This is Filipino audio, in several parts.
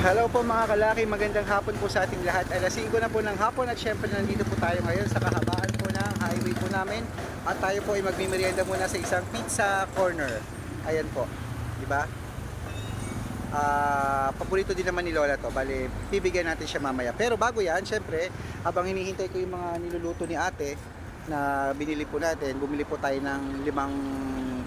Hello po mga kalaki, magandang hapon po sa ating lahat. Alas 5 na po ng hapon at syempre nandito po tayo ngayon sa kahabaan po ng highway po namin at tayo po ay magmimerienda muna sa isang pizza corner. Ayan po, di ba? Ah, paborito din naman ni Lola to, bali bibigyan natin siya mamaya. Pero bago yan, syempre, habang hinihintay ko yung mga niluluto ni ate na binili po natin, bumili po tayo ng limang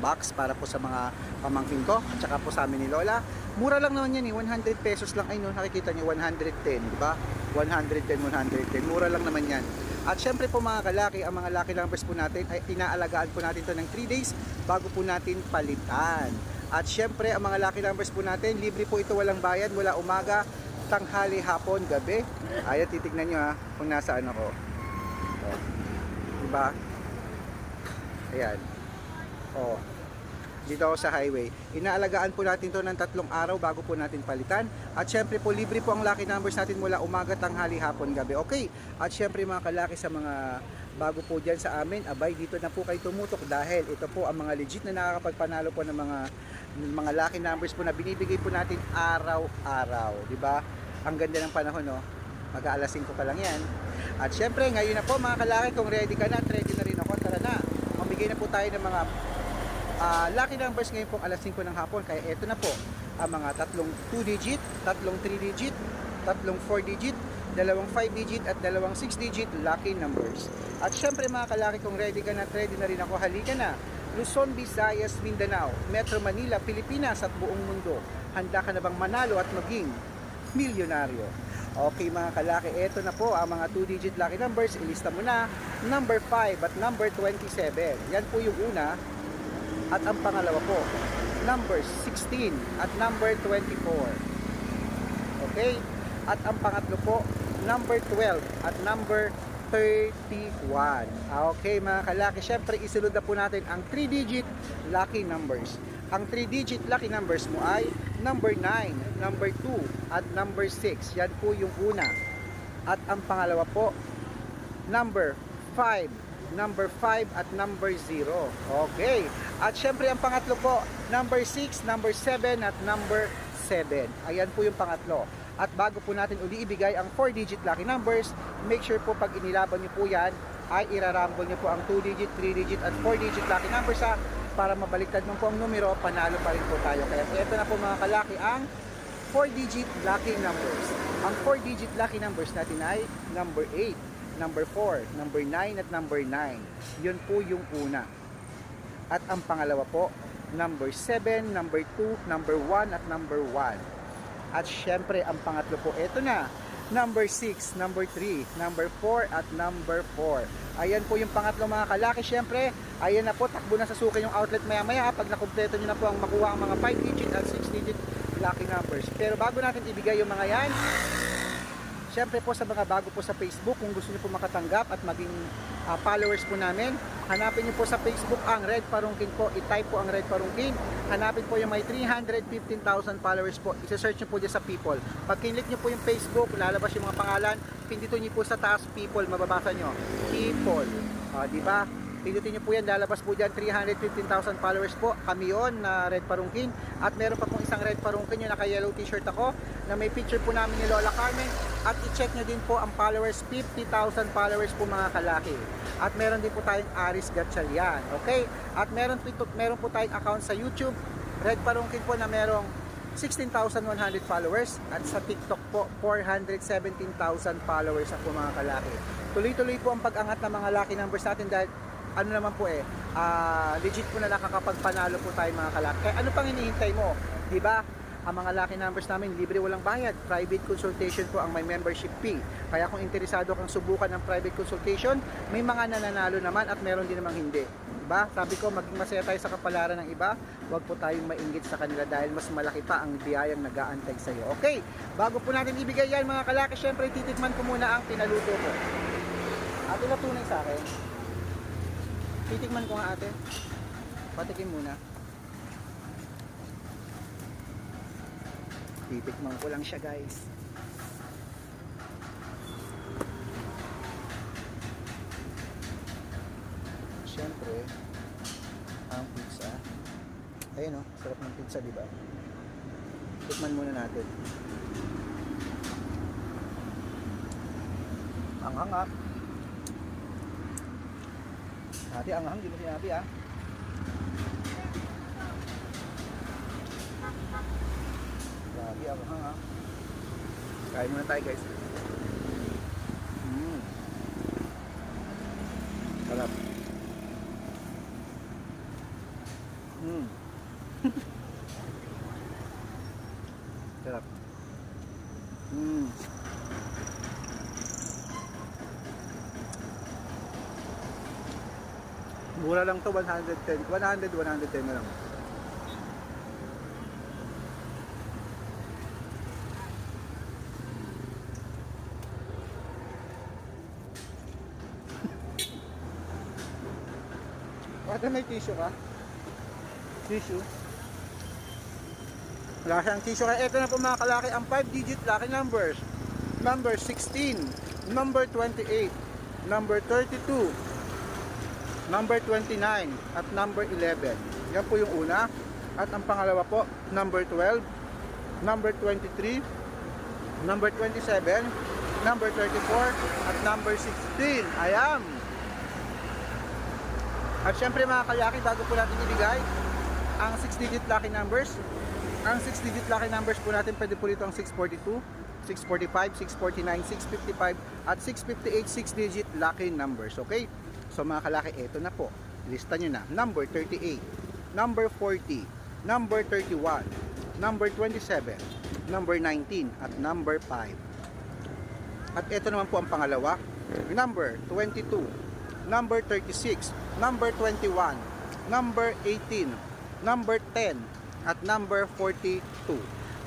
box para po sa mga pamangkin ko at saka po sa amin ni Lola. Mura lang naman yan eh, 100 pesos lang. Ay no, nakikita niyo 110, di ba? 110, 110. Mura lang naman yan. At syempre po mga kalaki, ang mga lucky numbers po natin ay inaalagaan po natin to ng 3 days bago po natin palitan. At syempre, ang mga lucky numbers po natin, libre po ito walang bayad mula umaga, tanghali, hapon, gabi. Ayan, titignan nyo ha, kung nasaan ako. Oh. Diba? Ayan. Oh. Dito sa highway. Inaalagaan po natin to ng tatlong araw bago po natin palitan. At syempre po, libre po ang lucky numbers natin mula umaga, tanghali, hapon, gabi. Okay. At syempre mga kalaki sa mga bago po dyan sa amin, abay dito na po kayo tumutok dahil ito po ang mga legit na nakakapagpanalo po ng mga mga lucky numbers po na binibigay po natin araw-araw, di ba? Ang ganda ng panahon, no? Mag-aalas 5 pa lang yan. At syempre, ngayon na po mga kalaki, kung ready ka na, ready na rin ako, tara na. Mamigay na po tayo ng mga ah, lucky numbers ngayon po alas 5 ng hapon. Kaya eto na po, ang mga tatlong 2 digit, tatlong 3 digit, tatlong 4 digit, dalawang 5 digit at dalawang 6 digit lucky numbers. At syempre mga kalaki, kung ready ka na, ready na rin ako, halika na. Luzon, Visayas, Mindanao, Metro Manila, Pilipinas at buong mundo. Handa ka na bang manalo at maging milyonaryo? Okay mga kalaki, eto na po ang mga 2-digit lucky numbers. Ilista mo na. Number 5 at number 27. Yan po yung una. At ang pangalawa po, number 16 at number 24. Okay? At ang pangatlo po, number 12 at number 31. Okay mga kalaki, syempre isunod na po natin ang 3-digit lucky numbers. Ang 3-digit lucky numbers mo ay number 9, number 2, at number 6. Yan po yung una. At ang pangalawa po, number 5, number 5 at number 0. Okay. At syempre ang pangatlo po, number 6, number 7 at number 7. Ayan po yung pangatlo. At bago po natin uli ibigay ang 4-digit lucky numbers, make sure po pag inilaban nyo po yan, ay irarambol nyo po ang 2-digit, 3-digit at 4-digit lucky numbers ha, para mabaliktad mo po ang numero, panalo pa rin po tayo. Kaya ito na po mga kalaki ang 4-digit lucky numbers. Ang 4-digit lucky numbers natin ay number 8, number 4, number 9 at number 9. Yun po yung una. At ang pangalawa po, number 7, number 2, number 1 at number 1. At syempre, ang pangatlo po, eto na. Number 6, number 3, number 4 at number 4. Ayan po yung pangatlo mga kalaki. Syempre, ayan na po, takbo na sa suki yung outlet maya maya pag nakumpleto nyo na po ang makuha ang mga 5 digit at 6 digit lucky numbers. Pero bago natin ibigay yung mga yan, Siyempre po sa mga bago po sa Facebook, kung gusto niyo po makatanggap at maging ah, followers po namin, hanapin niyo po sa Facebook ang Red Parungkin po. I-type po ang Red Parungkin. Hanapin po yung may 315,000 followers po. I-search niyo po dyan sa people. Pag kinlik niyo po yung Facebook, lalabas yung mga pangalan, pindutin niyo po sa taas people, mababasa niyo. People. Ah, di ba? Pindutin niyo po yan, lalabas po dyan 315,000 followers po. Kami yon na Red Parungkin. At meron pa pong isang Red Parungkin yung naka-yellow t-shirt ako na may picture po namin ni Lola Carmen. At i-check nyo din po ang followers, 50,000 followers po mga kalaki. At meron din po tayong Aris Gatchalian. Okay? At meron, meron po tayong account sa YouTube, Red Parungkin po na merong 16,100 followers at sa TikTok po 417,000 followers po mga kalaki. Tuloy-tuloy po ang pag-angat ng mga lucky numbers natin dahil ano naman po eh, ah, legit po na nakakapagpanalo po tayo mga kalaki. Kaya ano pang hinihintay mo? 'Di ba? Ang mga lucky numbers namin libre walang bayad. Private consultation po ang may membership fee. Kaya kung interesado kang subukan ng private consultation, may mga nananalo naman at meron din namang hindi. Diba? Sabi ko, maging masaya tayo sa kapalaran ng iba, huwag po tayong mainggit sa kanila dahil mas malaki pa ang biyayang nag-aantay sa iyo. Okay, bago po natin ibigay yan mga kalaki, syempre titikman ko muna ang pinaluto ko. Ate na tunay sa akin. Titikman ko nga ate. Patikim muna. Titikman ko lang siya guys. Siyempre, ang pizza. Ayun o, oh, sarap ng pizza diba? Tikman muna natin. Ang hangat. Ate, ang hang, di mo sinabi ah. Grabe, ang hanga. Kain muna tayo guys. Mm. Sarap. Mm. Mura lang to 110. 100, 110 na lang. Ate, may tissue ka? Tissue? Wala siyang tissue. Kaya ito na po mga kalaki ang 5-digit lucky numbers. Number 16, number 28, number 32, number 29, at number 11. Yan po yung una. At ang pangalawa po, number 12, number 23, number 27, number 34, at number 16. Ayan! At syempre mga kalaki, bago po natin ibigay ang 6-digit lucky numbers, ang 6-digit lucky numbers po natin, pwede po rito ang 642, 645, 649, 655, at 658 6-digit lucky numbers. Okay? So mga kalaki, ito na po. Lista nyo na. Number 38, number 40, number 31, number 27, number 19, at number 5. At ito naman po ang pangalawa. Number 22, number 36, number 21, number 18, number 10, at number 42.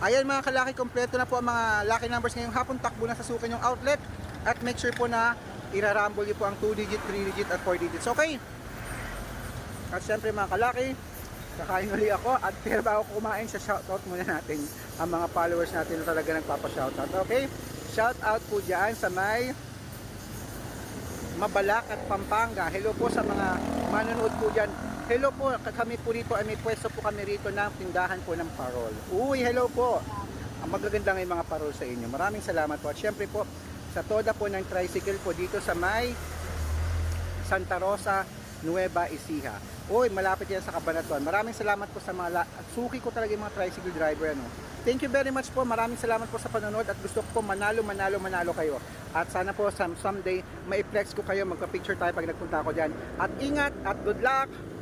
Ayan mga kalaki, kompleto na po ang mga lucky numbers ngayong hapon. Takbo na sa sukan yung outlet. At make sure po na irarumble niyo po ang 2 digit, 3 digit, at 4 digits. Okay? At syempre mga kalaki, kakain uli ako. At pero bago kumain, sa shoutout muna natin ang mga followers natin na talaga nagpapa-shoutout. Okay? Shoutout po dyan sa may Mabalak at Pampanga. Hello po sa mga manonood po dyan. Hello po, kami po rito ay may pwesto po kami rito ng tindahan po ng parol. Uy, hello po. Ang magaganda ng mga parol sa inyo. Maraming salamat po. At syempre po, sa toda po ng tricycle po dito sa may Santa Rosa, Nueva Ecija. Uy, malapit yan sa Cabanatuan. Maraming salamat po sa mga suki ko talaga yung mga tricycle driver ano. Thank you very much po. Maraming salamat po sa panonood at gusto ko po manalo, manalo, manalo kayo. At sana po some, someday mai-flex ko kayo, magpa-picture tayo pag nagpunta ako dyan. At ingat at good luck!